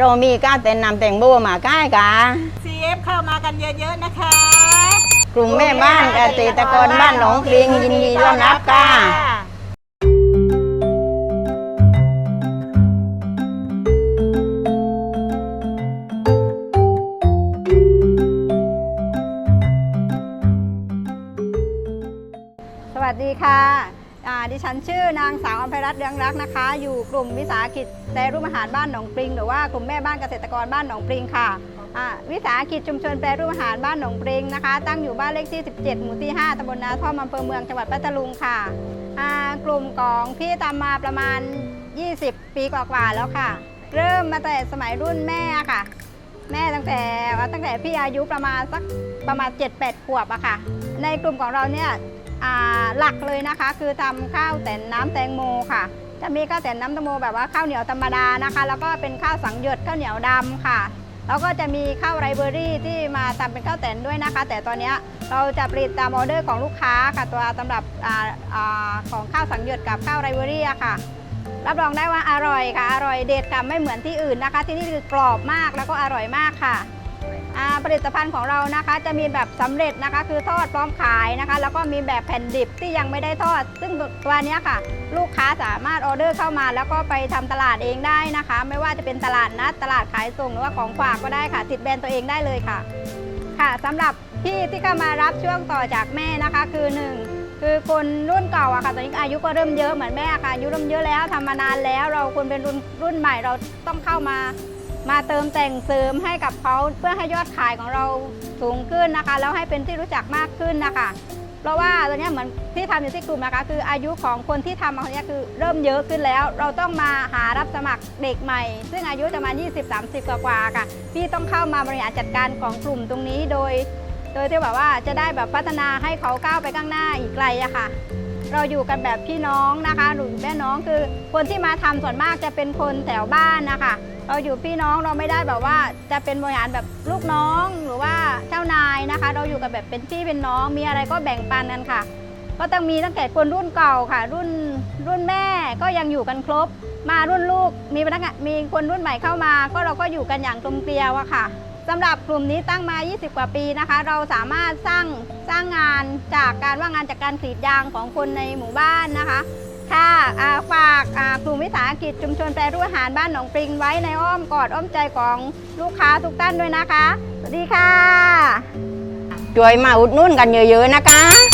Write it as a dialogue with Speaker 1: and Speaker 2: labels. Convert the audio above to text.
Speaker 1: เรามีก้าวแต่นำแต่งโบมาใกล้กะ
Speaker 2: CF เข้ามากันเยอะๆนะคะ
Speaker 1: กลุ่มแม่บ้านเกษตรกรบ้านหนองปลิงยินดีต้อนรับค่ะ
Speaker 3: สวัสดีค่ะอ่า ดิฉันชื่อนางสาวอภัยรัตน์เรืองรักนะคะ อยู่กลุ่มวิสาหกิจแปรรูปอาหารบ้านหนองปริง หรือว่ากลุ่มแม่บ้านเกษตรกรบ้านหนองปริงค่ะอ่าวิสาหกิจชุมชนแปรรูปอาหารบ้านหนองปริงนะคะ ตั้งอยู่บ้านเลขที่ 17 หมู่ที่ 5ตำบลนาท่อมอำเภอเมืองจังหวัดปัตตานีค่ะอ่ากลุ่มของพี่ตามมาประมาณ 20 ปีกว่าๆแล้วค่ะ เริ่มมาแต่สมัยรุ่นแม่ค่ะ แม่ตั้งแต่ตั้งแต่พี่อายุประมาณสักประมาณ 7-8 ขวบอะค่ะ ในกลุ่มของเราเนี่ย หลักเลยนะคะ คือทำข้าวแต่นน้ำแตงโมค่ะ จะมีข้าวแต่นน้ำแตงโมแบบว่าข้าวเหนียวธรรมดานะคะ แล้วก็เป็นข้าวสังหยดข้าวเหนียวดำค่ะแล้วก็จะมีข้าวไรเบอรี่ที่มาทำเป็นข้าวแต่นด้วยนะคะ แต่ตอนนี้เราจะผลิตตามออเดอร์ของลูกค้าค่ะตัวสำหรับออของข้าวสังหยดกับข้าวไรเบอรี่ค่ะ รับรองได้ว่าอร่อยค่ะ อร่อยเด็ดค่ะไม่เหมือนที่อื่นนะคะ ที่นี่คือกรอบมากแล้วก็อร่อยมากค่ะ ผลิตภัณฑ์ของเรานะคะ จะมีแบบสำเร็จนะคะ คือทอดพร้อมขายนะคะ แล้วก็มีแบบแผ่นดิบที่ยังไม่ได้ทอด ซึ่งตัวนี้ค่ะ ลูกค้าสามารถออเดอร์เข้ามา แล้วก็ไปทำตลาดเองได้นะคะ ไม่ว่าจะเป็นตลาดนัดตลาดขายส่งหรือว่าของฝากก็ได้ค่ะ ติดแบรนด์ตัวเองได้เลยค่ะ ค่ะสำหรับพี่ที่เข้ามารับช่วงต่อจากแม่นะคะ คือหนึ่งคือคนรุ่นเก่าอะค่ะตอนนี้อายุก็เริ่มเยอะเหมือนแม่ค่ะอายุเริ่มเยอะแล้วทำมานานแล้ว เราควรเป็นรุ่นรุ่นใหม่เราต้องเข้ามา มาเติมแต่งเสริมให้กับเขาเพื่อให้ยอดขายของเราสูงขึ้นนะคะ แล้วให้เป็นที่รู้จักมากขึ้นนะคะ เพราะว่าตอนนี้เหมือนที่ทำอยู่ที่กลุ่มนะคะ คืออายุของคนที่ทำมาคนนี้คือเริ่มเยอะขึ้นแล้ว เราต้องมาหารับสมัครเด็กใหม่ ซึ่งอายุจะมาณ 20-30 กว่าๆค่ะ พี่ต้องเข้ามาบริหารจัดการของกลุ่มตรงนี้โดย โดยที่แบบว่าจะได้แบบพัฒนาให้เขาก้าวไปข้างหน้าอีกไกลอะค่ะ เราอยู่กันแบบพี่น้องนะคะหรือแม่น้องคือ คนที่มาทำส่วนมากจะเป็นคนแถวบ้านนะคะเราอยู่พี่น้องเราไม่ได้แบบว่าจะเป็นบริหารแบบลูกน้องหรือว่าเจ้านายนะคะ เราอยู่กันแบบเป็นพี่เป็นน้องมีอะไรก็แบ่งปันกันค่ะ ก็ต้องมีตั้งแต่คนรุ่นเก่าค่ะ รุ่นรุ่นแม่ก็ยังอยู่กันครบ มารุ่นลูกมีพนักงานมีคนรุ่นใหม่เข้ามา ก็เราก็อยู่กันอย่างกลมเกลียวอะค่ะ สำหรับกลุ่มนี้ตั้งมา 20 กว่าปีนะคะ เราสามารถสร้างสร้างงานจากการว่างงานจากการกรีดยางของคนในหมู่บ้านนะคะค่ะาฝากกลุ่มวิสาหกิจชุมชนแปรรูปอาหารบ้านหนองปริงไว้ในอ้อมกอดอ้อมใจของลูกค้าทุกท่านด้วยนะคะ สวัสดีค่ะ
Speaker 1: ช่วยมาอุดหนุ่นกันเยอะๆนะคะ